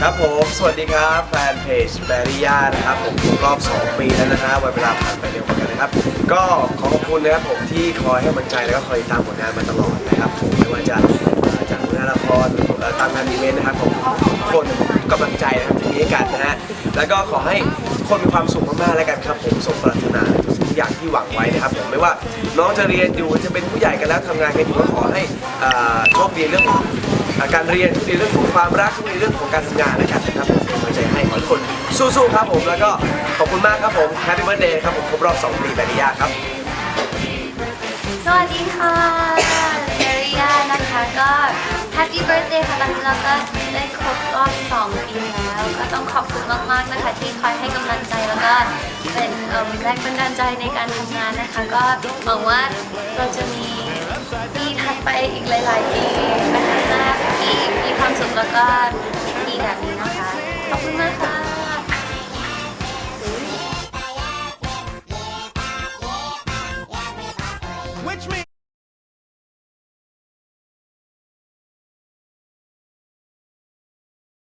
ครับผม สวัสดีครับ แฟนเพจแบริยานะครับผมครบรอบ 2 ปีแล้วนะฮะวันเวลาผ่านไปเร็วเหมือนกันนะครับ ก็ขอขอบคุณนะครับผมที่คอยให้กำลังใจแล้วก็คอยตามผลงานมาตลอดนะครับผมไม่ว่าจะจากผลงานละครเอ่อตามงานอีเวนต์นะครับผมคนกำลังใจนะครับที่มีให้กันนะฮะแล้วก็ขอให้คนมีความสุขมากๆแล้วกันครับผมสมปรารถนาทุกสิ่งทุกอย่างที่หวังไว้นะครับผมไม่ว่าน้องจะเรียนอยู่จะเป็นผู้ใหญ่กันแล้วทำงานกันอยู่ก็ขอให้โชคดีเรื่อง การเรียนในเรื่องของความรักในเรื่องของการทำงานแล้วกันนะครับผมเป็นกำลังใจให้ขอให้ทุกคนสู้ๆครับผมแล้วก็ขอบคุณมากครับผมแฮปปี้เบิร์ดเดย์ครับผมครบรอบ2ปีแบริยาครับ สวัสดีค่ะเจริยานะคะก็ Happy Birthday ค่ะตอนนี้เราก็ได้ครบรอบ2ปีแล้ว ก็ต้องขอบคุณมากๆนะคะ ที่คอยให้กำลังใจแล้วก็เป็นเอิ่มแรงบันดาลใจในการทำงานนะคะ ก็หวังว่าเราจะมีปีถัดไปอีกหลาย ๆ ปี ก็ดีแบบนี้นะคะ ขอบคุณมากค่ะ